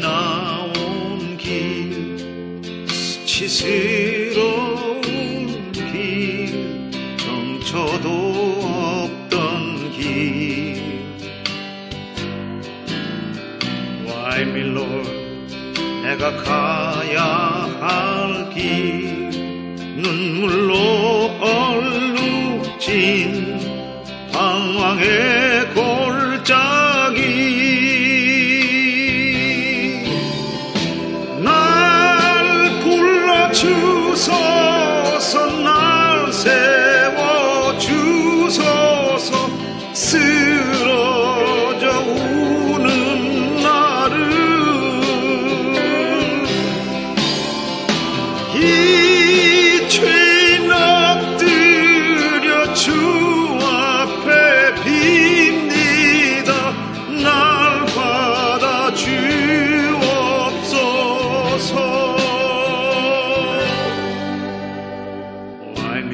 나온 길 수치스러운 길 정처도 없던 길. Why me Lord 내가 가야 할 길 눈물로 얼룩진 방황의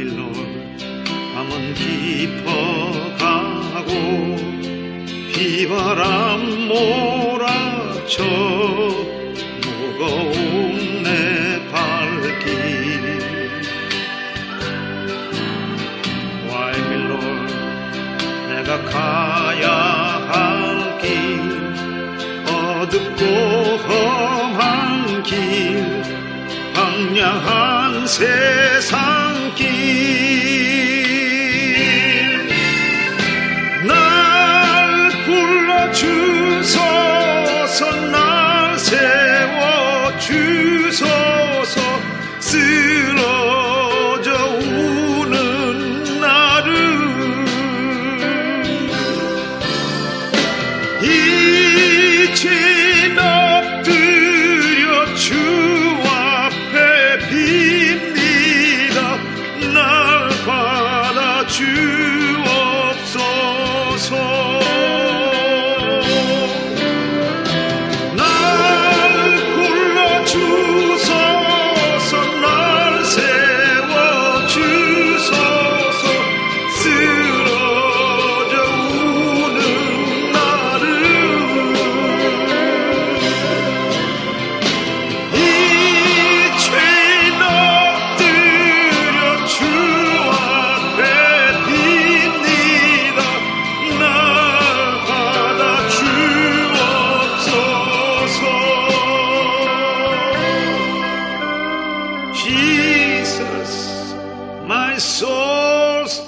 Lord 밤은 깊어가고 비바람 몰아쳐 무거운 내 발길 Why me Lord 내가 가야 할 길 어둡고 험한 길 황량한 세상 길날 불러주소서 날 세워주 去。Souls.